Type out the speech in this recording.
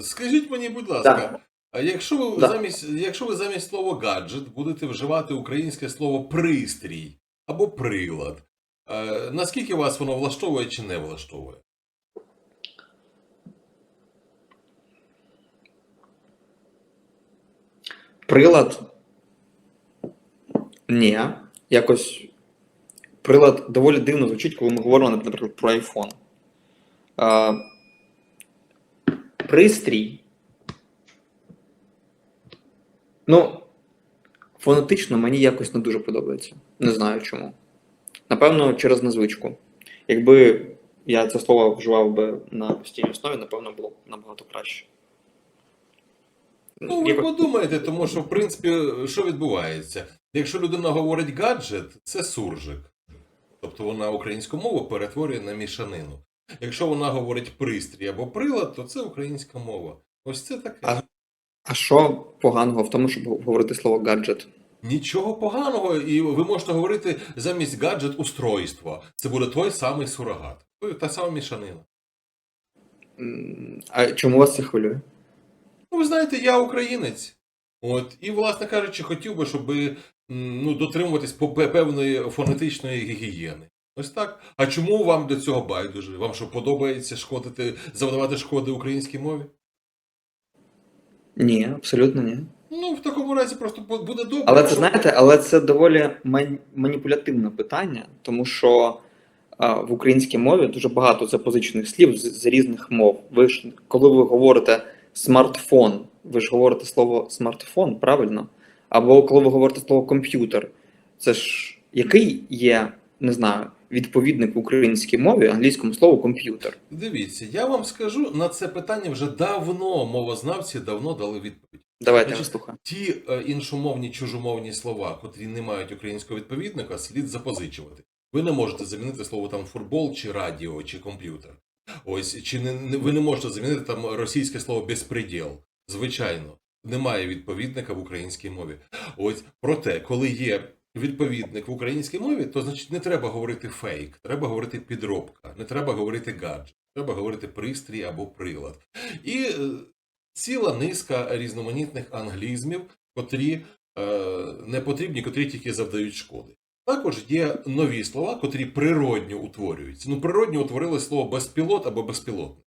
Скажіть мені, будь ласка, Да. а якщо ви Да. замість якщо ви замість слова гаджет будете вживати українське слово пристрій або прилад, е, наскільки вас воно влаштовує чи не влаштовує? Прилад. Ні. Якось прилад доволі дивно звучить, коли ми говоримо, наприклад, про iPhone. Пристрій. Ну, фонетично мені якось не дуже подобається. Не знаю чому. Напевно, через незвичку. Якби я це слово вживав би на постійній основі, напевно, було б набагато краще. Ну, ви Якось- подумайте, тому що, в принципі, що відбувається? Якщо людина говорить гаджет, це суржик. Тобто вона українську мову перетворює на мішанину. Якщо вона говорить пристрій або прилад, то це українська мова. Ось це таке. А- А що поганого в тому, щоб говорити слово гаджет? Нічого поганого, і ви можете говорити замість гаджет устройство. Це буде той самий сурогат. Та сама мішанина. А чому вас це хвилює? Ну, ви знаєте, я українець. От, і, власне кажучи, хотів би, щоб ну, дотримуватись певної фонетичної гігієни. Ось так. А чому вам до цього байдуже? Вам що подобається шкодити, завдавати шкоди українській мові? Ні, абсолютно ні. Ну, в такому разі просто буде добре. Але це що- знаєте, але це доволі маніпулятивне питання, тому що а, в українській мові дуже багато запозичених слів з, з різних мов. Ви ж, коли ви говорите смартфон, ви ж говорите слово смартфон, правильно? Або коли ви говорите слово комп'ютер, це ж який є, не знаю, відповідник в українській мові англійському слову комп'ютер? Дивіться, я вам скажу, на це питання вже давно мовознавці давно дали відповідь. Давайте Значить, слухаю. Ті е, іншомовні чужомовні слова, котрі не мають українського відповідника, слід запозичувати. Ви не можете замінити слово там футбол, чи радіо, чи комп'ютер. Ось чи не, не- ви не можете замінити там російське слово безпреділ. Звичайно, немає відповідника в українській мові. Ось проте, коли є відповідник в українській мові, то значить не треба говорити фейк, треба говорити підробка, не треба говорити гаджет, треба говорити пристрій або прилад. І е, ціла низка різноманітних англізмів, котрі е, не потрібні, котрі тільки завдають шкоди. Також є нові слова, котрі природньо утворюються. Ну, природньо утворилось слово безпілот або безпілотник.